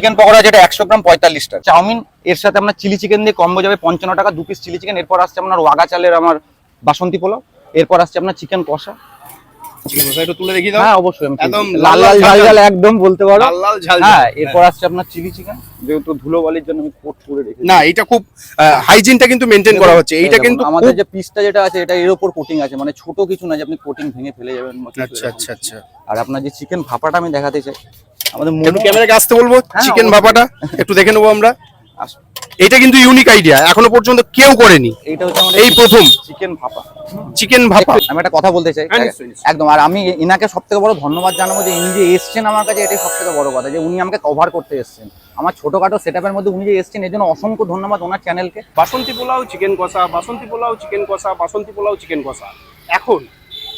Chicken pakora যেটা একশো গ্রাম পঁয়তাল্লিশ টাকা। চাউমিন, এর সাথে আপনার চিলি চিকেন দিয়ে কম্বো যাবে পঞ্চান্ন টাকা, দু পিস চিলি চিকেন। এরপর আসছে আপনার ওয়াগা চালের আমার বাসন্তী পোলাও। এরপর আসছে আপনার চিকেন কষা চিকেন কষা। একটু তুলে দেখিয়ে দাও। হ্যাঁ অবশ্যই একদম লাল লাল ঝাল ঝাল। একদম বলতে পারো। লাল লাল ঝাল হ্যাঁ এরপর আসছে আপনার চিলি চিকেন। যেহেতু ধুলো জন্য আমি কোট করে রেখেছি। না এটা খুব হাইজিনটা কিন্তু করা হচ্ছে। দেখুন, কিন্তু আমাদের যে পিসটা যেটা আছে এটা এর উপর কোটিং আছে। মানে ছোট কিছু না যে আপনি কোটিং ভেঙে ফেলে যাবেন। আচ্ছা আচ্ছা আচ্ছা। আর আপনার যে চিকেন ভাপাটা আমি দেখাতে চাই আমাদের ক্যামেরাকে আসতে বলব হ্যাঁ, চিকেন ভাপাটা। একটু দেখে নেব আমরা। আস- এটা কিন্তু ইউনিক আইডিয়া এখনও পর্যন্ত কেউ করেনি। এইটা হচ্ছে আমাদের এই প্রথম। চিকেন ভাপা। চিকেন ভাপা। আমি একটা কথা বলতে চাই হ্যাঁ। একদম আর আমি ইনাকে সব থেকে বড় ধন্যবাদ জানাব যে ইনি যে এসছেন আমার কাছে এটাই সব থেকে বড় কথা যে উনি আমাকে কভার করতে এসছেন। আমার ছোটখাটো সেট মধ্যে উনি যে এসছেন এর জন্য অসংখ্য ধন্যবাদ ওনার চ্যানেলকে বাসন্তী পোলাও চিকেন কষা বাসন্তী পোলাও চিকেন কষা বাসন্তী পোলাও চিকেন কষা। এখন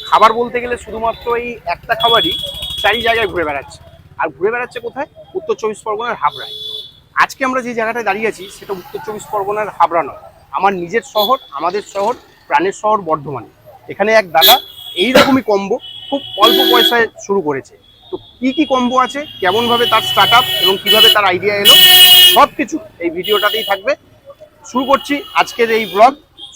খাবার বলতে গেলে শুধুমাত্র এই একটা খাবারই চারি জায়গায় ঘুরে বেড়াচ্ছে। আর ঘুরে বেড়াচ্ছে কোথায়? উত্তর চব্বিশ পরগনার হাবড়ায়। আজকে আমরা যে জায়গাটায় দাঁড়িয়ে আছি সেটা উত্তর চব্বিশ পরগনার হাবড়া নয়। আমার নিজের শহর আমাদের শহর প্রাণের শহর বর্ধমানে। এখানে এক দাদা এইরকমই কম্বো খুব অল্প পয়সায় শুরু করেছে। তো কি কি কম্বো আছে কেমন ভাবে তার স্টার্ট আপ এবং কীভাবে তার আইডিয়া এলো সব কিছু এই ভিডিওটাতেই থাকবে। শুরু করছি আজকের এই ব্লগ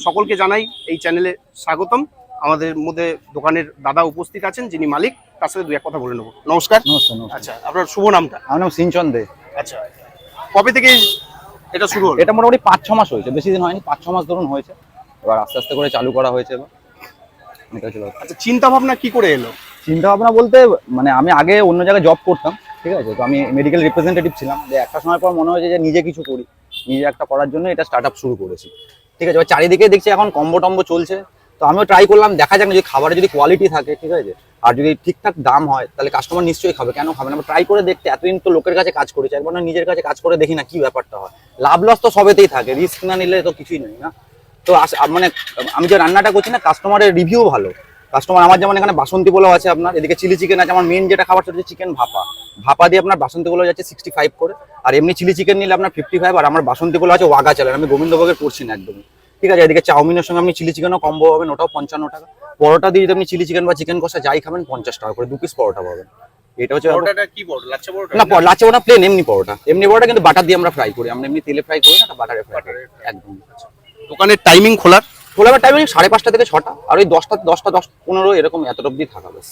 সকলকে জানাই এই চ্যানেলে স্বাগতম। আমাদের মধ্যে দোকানের দাদা উপস্থিত আছেন যিনি মালিক তার সাথে দু এক কথা বলে নেব। নমস্কার নমস্কার। আচ্ছা আপনার শুভ নামটা? আমার নাম সিনচন দে। আচ্ছা। কবে থেকে এটা শুরু হলো? এটা মোটামুটি পাঁচ ছ মাস হয়েছে। বেশি দিন হয়নি পাঁচ ছ মাস ধরুন হয়েছে। এবার আস্তে আস্তে করে চালু করা হয়েছে এবার। এটা হচ্ছে আচ্ছা চিন্তা ভাবনা কি করে এলো? চিন্তা ভাবনা বলতে মানে আমি আগে অন্য জায়গায় জব করতাম ঠিক আছে? তো আমি মেডিকেল রিপ্রেজেন্টেটিভ ছিলাম। যে একটা সময় পর মনে হয়েছে যে নিজে কিছু করি। নিজে একটা করার জন্য এটা স্টার্ট শুরু করেছি। ঠিক আছে? এবার চারিদিকে দেখছি এখন কম্বো টম্বো চলছে। তো আমিও ট্রাই করলাম, দেখা যাক না, যদি খাবারে যদি কোয়ালিটি থাকে, ঠিক আছে? আর যদি ঠিকঠাক দাম হয়, তাহলে কাস্টমার নিশ্চয়ই খাবে, কেন খাবে না? ট্রাই করে দেখতে, এতদিন তো লোকের কাছে কাজ করেছি, একবার না নিজের কাছে কাজ করে দেখি না কি ব্যাপারটা হয়। লাভ লস তো সবেতেই থাকে রিস্ক না নিলে তো কিছুই নেই, না? তো মানে আমি যে রান্নাটা করছি না কাস্টমারের রিভিউ ভালো। কাস্টমার আমার যেমন এখানে বাসন্তী পোলাও আছে আপনার, এদিকে চিলি চিকেন আছে, আমার মেন যেটা খাবার সেটা হচ্ছে চিকেন ভাপা। ভাপা দিয়ে আপনার বাসন্তী পোলাও যাচ্ছে সিক্সটি ফাইভ করে, আর এমনি চিলি চিকেন নিলে আপনার ফিফটি ফাইভ আর আমার বাসন্তী পোলাও আছে ওয়াগা চালের আমি গোবিন্দভোগের করছি না একদমই। ঠিক আছে? এদিকে চাউমিনের সঙ্গে আপনি চিলি চিকেনও কম্বো পাবেন ওটাও পঞ্চান্ন টাকা। পরোটা দিয়ে যদি আপনি চিলি চিকেন বা চিকেন কষা যাই খাবেন পঞ্চাশ টাকা করে দু পিস পরোটা পাবেন। এটা হচ্ছে কি পরোটা? লাচ্ছা পরোটা? না লাচ্ছা ওটা প্লেন এমনি পরোটা। এমনি পরোটা কিন্তু বাটার দিয়ে আমরা ফ্রাই করি। আমরা এমনি তেলে ফ্রাই করি না বাটারে ফ্রাই করি। একদম। দোকানের টাইমিং খোলার? খোলাবার টাইম সাড়ে পাঁচটা থেকে ছটা। আর ওই দশটা দশটা দশ পনেরো এরকম এত অব্দি থাকা বেশ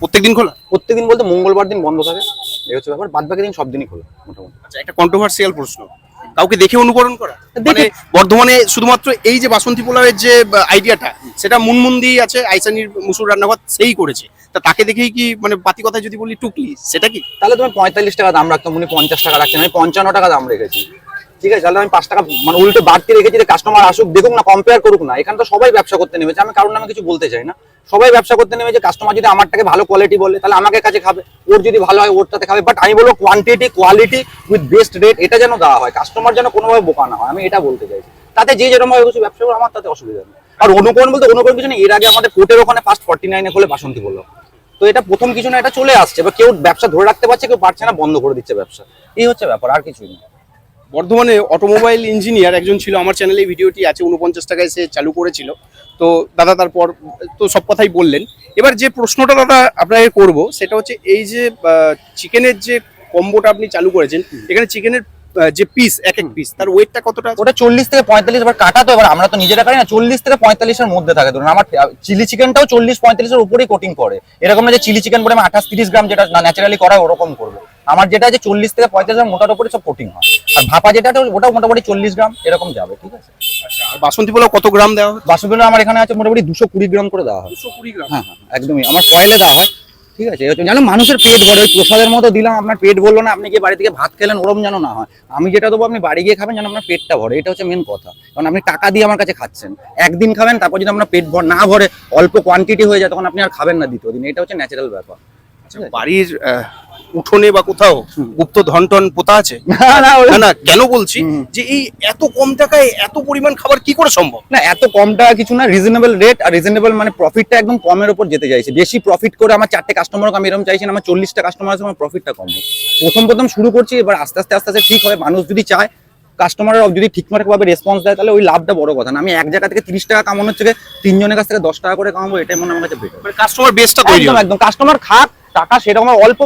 প্রত্যেকদিন খোলা? প্রত্যেকদিন বলতে মঙ্গলবার দিন বন্ধ থাকে। এই হচ্ছে ব্যাপার। বাদ বাকি দিন সব দিনই খোলা মোটামুটি। আচ্ছা একটা কন্ট্রোভার্সিয়াল প্রশ্ন। কাউকে দেখে অনুকরণ করা। মানে বর্ধমানে শুধুমাত্র এই যে বাসন্তী পোলাওয়ের যে আইডিয়াটা সেটা মুনমুন দিয়ে আছে আইসানির মুসুর রান্নাঘর সেই করেছে। তা তাকে দেখেই কি মানে পাতি কথা যদি বলি টুকলি সেটা কি? তাহলে তুমি পঁয়তাল্লিশ টাকা দাম রাখতাম উনি পঞ্চাশ টাকা রাখছেন আমি পঞ্চান্ন টাকা দাম রেখেছি। ঠিক আছে, তাহলে আমি পাঁচ টাকা মানে উল্টো বাড়তি রেখেছি কাস্টমার আসুক, দেখুক না কম্পেয়ার করুক না। এখানে তো সবাই ব্যবসা করতে নেমেছে, আমি কারণ নামে কিছু বলতে চাই না। সবাই ব্যবসা করতে নেমেছে কাস্টমার যদি আমারটাকে ভালো কোয়ালিটি বলে, তাহলে আমাকে কাছে খাবে। ওর যদি ভালো হয়, ওরটাতে খাবে। বাট আমি বলব quantity quality with best rate এটা যেন দেওয়া হয়। কাস্টমার যেন কোনোভাবে বোকা না হয়, আমি এটা বলতে চাইছি। তাতে যে যেরকম ভাবে কিছু ব্যবসা করে আমার তাতে অসুবিধা নেই। আর অনুকরণ বলতে, অনুকরণ কিছু নেই। এর আগে আমাদের কোর্টের ওখানে ফার্স্ট ফর্টি নাইনে খোলে বাসন্তী বলল তো এটা প্রথম কিছু না, এটা চলে আসছে। বা কেউ ব্যবসা ধরে রাখতে পারছে, কেউ পারছে না, বন্ধ করে দিচ্ছে ব্যবসা। এই হচ্ছে ব্যাপার, আর কিছুই না। বর্ধমানে অটোমোবাইল ইঞ্জিনিয়ার একজন ছিল আমার চ্যানেলে ভিডিওটি আছে উনপঞ্চাশ টাকায় সে চালু করেছিল। তো দাদা তারপর তো সব কথাই বললেন। এবার যে প্রশ্নটা দাদা আপনাকে করব সেটা হচ্ছে এই যে চিকেনের যে কম্বোটা আপনি চালু করেছেন এখানে চিকেনের যে পিস এক এক পিস তার ওয়েটটা কতটা ওটা চল্লিশ থেকে পঁয়তাল্লিশ এবার কাটা তো এবার আমরা তো নিজেরা খাই না চল্লিশ থেকে পঁয়তাল্লিশের মধ্যে থাকে। ধরুন আমার চিলি চিকেনটাও চল্লিশ পঁয়তাল্লিশের উপরেই কোটিং করে। এরকম না যে চিলি চিকেন করে আমি আঠাশ তিরিশ গ্রাম যেটা ন্যাচারালি করা ওরকম করবে। আমার যেটা আছে চল্লিশ থেকে পঁয়তাল্লিশ গ্রাম মোটার উপরে সব কোটিং হয়। আর ভাপা যেটা ওটাও মোটামুটি চল্লিশ গ্রাম এরকম যাবে ঠিক আছে? বাসন্তী পোলাও কত গ্রাম দেওয়া হচ্ছে বাসুবিনো আমার এখানে আছে মোটামুটি দুশো কুড়ি গ্রাম করে দেওয়া হয়। দুশো কুড়ি গ্রাম। হ্যাঁ হ্যাঁ একদমই। আমার কয়েলে দেওয়া হয়। ঠিক আছে? যেন মানুষের পেট ভরে। ওই প্রসাদের মতো দিলাম আপনার পেট বলল না আপনি গিয়ে বাড়ি থেকে ভাত খেলেন ওরম যেন না হয়। আমি যেটা দেবো আপনি বাড়ি গিয়ে খাবেন যেন আপনার পেটটা ভরে। এটা হচ্ছে মেন কথা। কারণ আপনি টাকা দিয়ে আমার কাছে খাচ্ছেন। একদিন খাবেন তারপর যদি আপনার পেট ভর না ভরে অল্প কোয়ান্টিটি হয়ে যায় তখন আপনি আর খাবেন না দ্বিতীয় দিন। এটা হচ্ছে ন্যাচারাল ব্যাপার। বাড়ির আহ, উঠোনে বা কোথাও গুপ্ত ধন টন পোতা আছে? না কেন বলছি যে এই এত কম টাকায় এত পরিমাণ খাবার কি করে সম্ভব? না এত কম টাকা কিছু না রিজনেবল রেট আর রিজনেবল মানে প্রফিটটা একদম কমের উপর যেতে চাইছে। বেশি প্রফিট করে আমার চারটে কাস্টমার আমি এরকম চাইছি না আমার চল্লিশটা কাস্টমার আছে আমার প্রফিটটা কম প্রথম প্রথম শুরু করছি এবার আস্তে আস্তে আস্তে আস্তে ঠিক হবে। মানুষ যদি চায় কাস্টমাররা যদি ঠিকঠাক ভাবে রেসপন্স দেয় তাহলে ওই লাভটা বড় কথা না। আমি এক জায়গা থেকে তিরিশ টাকা কামানোর থেকে তিনজনের কাছ থেকে দশ টাকা করে কামাবো এটাই মনে হয় আমার কাছে বেটার মানে কাস্টমার বেসটা একদম একদম। কাস্টমার খাক টাকা সেরকম অল্প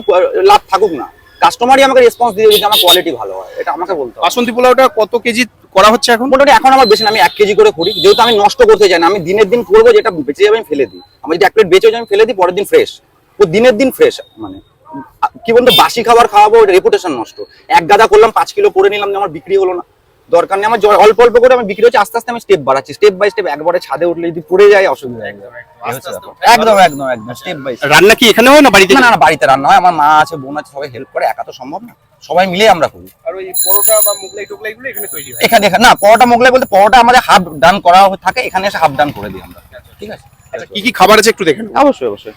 লাভ থাকুক না। কাস্টমারই আমাকে রেসপন্স দিয়ে যদি আমার কোয়ালিটি ভালো হয় এটা আমাকে বলতে বাসন্তী পোলাওটা কত কেজি করা হচ্ছে এখন? মোটামুটি এখন আমার বেশি না আমি এক কেজি করে করি যেহেতু আমি নষ্ট করতে চাই না আমি দিনের দিন করব যেটা বেঁচে যাবে আমি ফেলে দিই। আমি যদি এক প্লেট বেঁচে যায় আমি ফেলে দিই পরের দিন ফ্রেশ ও দিনের দিন ফ্রেশ মানে কি বলতো বাসি খাবার খাওয়াবো রেপুটেশন নষ্ট। এক গাদা করলাম পাঁচ কিলো করে নিলাম যে আমার বিক্রি হলো না। দরকার নেই আমার অল্প অল্প করে আমি বিক্রি হচ্ছে আস্তে আস্তে আমি স্টেপ বাড়াচ্ছি। স্টেপ বাই স্টেপ একবারে ছাদে উঠলে যদি পড়ে যায় অসুবিধা একদম আস্তে আস্তে উঠে একদম একদম একদম স্টেপ বাই রান্না কি এখানে হয় না বাড়িতে? না না বাড়িতে রান্না হয় আমার মা আছে বোন আছে সবাই হেল্প করে একা তো সম্ভব না। সবাই মিলে আমরা করি। আর ওই পরোটা বা মোগলাই টোগলাই গুলো এখানে তৈরি হয়? এখানে না পরোটা মোগলাই বলতে পরোটা আমাদের হাফ ডান করা থাকে এখানে এসে হাফ ডান করে দিই আমরা। ঠিক আছে? আচ্ছা কি কি খাবার আছে একটু দেখে নেব। অবশ্যই অবশ্যই।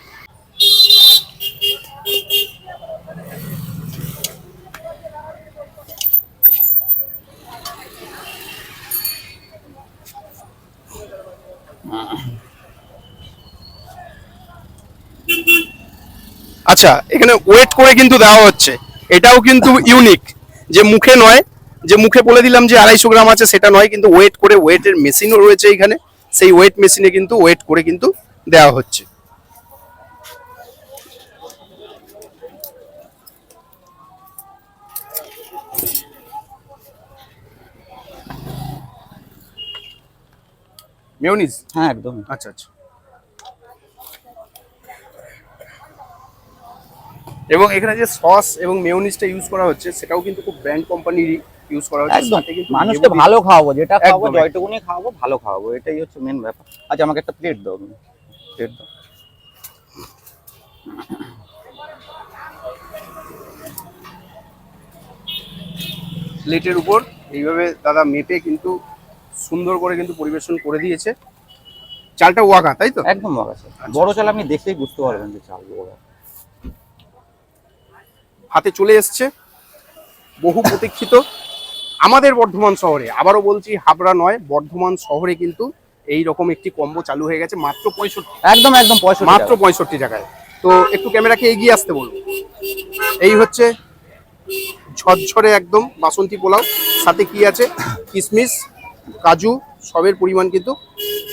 আচ্ছা এখানে ওয়েট করে কিন্তু দেওয়া হচ্ছে। এটাও কিন্তু ইউনিক যে মুখে নয় যে মুখে বলে দিলাম যে আড়াইশো গ্রাম আছে সেটা নয় কিন্তু ওয়েট করে ওয়েটের মেশিনও রয়েছে এখানে। সেই ওয়েট মেশিনে কিন্তু ওয়েট করে কিন্তু দেওয়া হচ্ছে। মেয়নিজ হ্যাঁ একদম আচ্ছা আচ্ছা। এবং এখানে যে সস এবং মেয়োনিজটা ইউজ করা হচ্ছে সেটাও কিন্তু খুব ব্র্যান্ড কোম্পানিরই ইউজ করা হচ্ছে। একদম। মানুষকে ভালো খাওয়াবো যেটা খাওয়াবো জয়টুকুনি খাওয়াবো ভালো খাওয়াবো এটাই হচ্ছে মেন ব্যাপার। আচ্ছা আমাকে একটা প্লেট দাও প্লেট দাও। প্লেটের উপর এইভাবে দাদা মেপে কিন্তু সুন্দর করে কিন্তু পরিবেশন করে দিয়েছে। চালটা ওয়াগা তাই তো? একদম আছে বড় চাল আপনি দেখলেই বুঝতে পারবেন যে চাল বড় হাতে চলে এসছে। বহু প্রতীক্ষিত। আমাদের বর্ধমান শহরে আবারও বলছি হাবড়া নয় বর্ধমান শহরে কিন্তু এই রকম একটি কম্বো চালু হয়ে গেছে মাত্র পঁয়ষট্টি একদম একদম মাত্র পঁয়ষট্টি টাকায়। তো একটু ক্যামেরাকে এগিয়ে আসতে বলব এই হচ্ছে ঝরঝরে একদম বাসন্তী পোলাও। সাথে কি আছে? কিশমিশ কাজু সবের পরিমাণ কিন্তু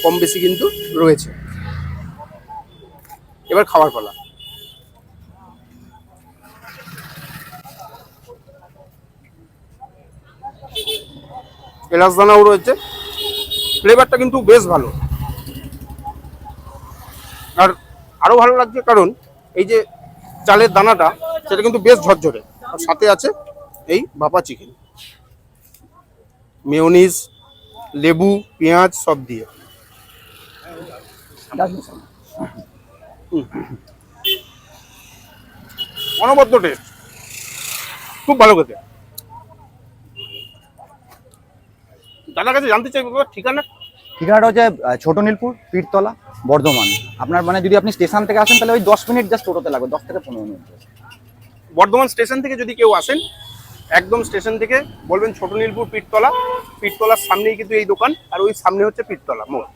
কম বেশি কিন্তু রয়েছে। এবার খাবার পালা। এলাচ দানাও রয়েছে। ফ্লেভারটা কিন্তু বেশ ভালো। আর আরও ভালো লাগছে কারণ এই যে চালের দানাটা, সেটা কিন্তু বেশ ঝরঝরে। আর সাথে আছে এই ভাপা চিকেন। মেয়োনিজ, লেবু, পেঁয়াজ সব দিয়ে। অনবদ্য টেস্ট খুব ভালো খেতে। দাদার কাছে জানতে চাই ঠিকানা? ঠিকানাটা হচ্ছে ছোট নীলপুর পীরতলা বর্ধমান। আপনার মানে যদি আপনি স্টেশন থেকে আসেন তাহলে ওই দশ মিনিট জাস্ট টোটোতে লাগবে দশ থেকে পনেরো মিনিট। বর্ধমান স্টেশন থেকে যদি কেউ আসেন একদম স্টেশন থেকে বলবেন ছোট নীলপুর পীরতলা। পীরতলার সামনেই কিন্তু এই দোকান আর ওই সামনে হচ্ছে পীরতলা মোড়।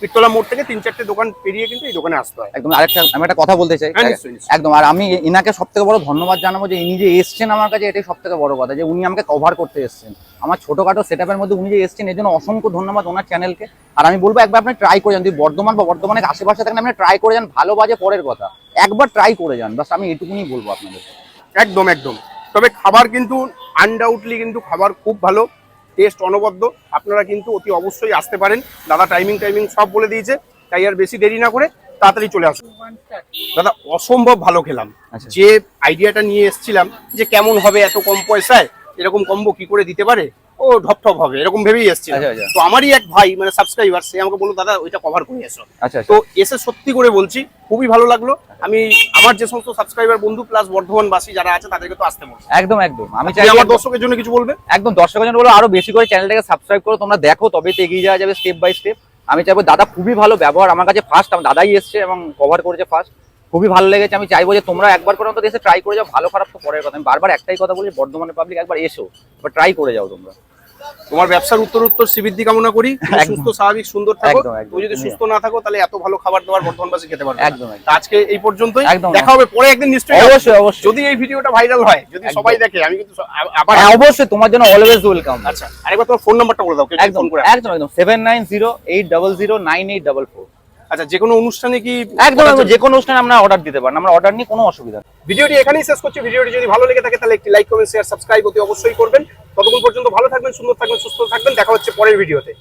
পীরতলা মোড় থেকে তিন চারটে দোকান পেরিয়ে কিন্তু এই দোকানে আসতে হয়। একদম আরেকটা আমি একটা কথা বলতে চাই। হ্যাঁ। একদম আর আমি ইনাকে সব থেকে বড় ধন্যবাদ জানাব যে ইনি যে এসছেন আমার কাছে এটাই সব থেকে বড় কথা যে উনি আমাকে কভার করতে এসছেন। আমার ছোটখাটো সেট মধ্যে উনি যে এসছেন এর জন্য অসংখ্য ধন্যবাদ ওনার চ্যানেলকে আর আমি বলব একবার আপনি ট্রাই করে যান যদি বর্ধমান বা বর্ধমানের আশেপাশে থাকেন আপনি ট্রাই করে যান ভালো বাজে পরের কথা। একবার ট্রাই করে যান বাস আমি এটুকুনি বলব আপনাদের। একদম একদম। তবে খাবার কিন্তু আনডাউটলি কিন্তু খাবার খুব ভালো। টেস্ট অনবদ্য আপনারা কিন্তু অতি অবশ্যই আসতে পারেন। দাদা টাইমিং টাইমিং সব বলে দিয়েছে তাই আর বেশি দেরি না করে তাড়াতাড়ি চলে আসুন। দাদা অসম্ভব ভালো খেলাম। আচ্ছা। যে আইডিয়াটা নিয়ে এসছিলাম যে কেমন হবে এত কম পয়সায় এরকম কম্বো কি করে দিতে পারে? ও ঢপ হবে এরকম ভেবেই এসেছিলাম। আচ্ছা, আচ্ছা। তো আমারই এক ভাই মানে সাবস্ক্রাইবার সে আমাকে বলল দাদা ওইটা কভার করে এসো। আচ্ছা তো এসে সত্যি করে বলছি খুবই ভালো লাগল। আমি আমার যে সমস্ত সাবস্ক্রাইবার বন্ধু প্লাস বর্ধমানবাসী যারা আছে তাদেরকে তো আসতে বলছি। একদম একদম। আমি চাই আমার দর্শকের জন্য কিছু বলবে একদম দর্শকের জন্য বলো আরও বেশি করে চ্যানেলটাকে সাবস্ক্রাইব করো তোমরা দেখো তবে তো এগিয়ে যাওয়া যাবে স্টেপ বাই স্টেপ আমি চাইব দাদা খুবই ভালো ব্যবহার আমার কাছে ফার্স্ট আমার দাদাই এসছে এবং কভার করেছে ফার্স্ট খুবই ভালো লেগেছে। আমি চাইব যে তোমরা একবার করে অন্তত এসে ট্রাই করে যাও। ভালো খারাপ তো পরের কথা। আমি বারবার একটাই কথা বলি বর্ধমানের পাবলিক একবার এসো বা ট্রাই করে যাও তোমরা। তোমার ব্যবসার উত্তর উত্তর শ্রীবৃদ্ধি কামনা করি। সুস্থ স্বাভাবিক সুন্দর থাকো। তুমি যদি সুস্থ না থাকো তাহলে এত ভালো খাবার দাবার বর্ধমানবাসী খেতে পারবে একদম আজকে এই পর্যন্তই। দেখা হবে পরে একদিন নিশ্চয়ই। অবশ্যই অবশ্যই। যদি এই ভিডিওটা ভাইরাল হয় যদি সবাই দেখে আমি কিন্তু আবার হ্যাঁ, অবশ্যই তোমার জন্য অলওয়েজ ওয়েলকাম আচ্ছা আরেকবার তোমার ফোন নাম্বারটা বলে দাও একদম একদম একদম। 7908009844 আচ্ছা যে কোনো অনুষ্ঠানে কি একদম যে কোনো অনুষ্ঠানে আমরা অর্ডার দিতে পারেন আমরা অর্ডার নিয়ে কোনো অসুবিধা নেই। ভিডিওটি এখানেই শেষ করছি। ভিডিওটি যদি ভালো লেগে থাকে তাহলে একটি লাইক কমেন্ট শেয়ার সাবস্ক্রাইব অতি অবশ্যই করবেন। ততক্ষণ পর্যন্ত ভালো থাকবেন সুন্দর থাকবেন সুস্থ থাকবেন। দেখা হচ্ছে পরের ভিডিওতে।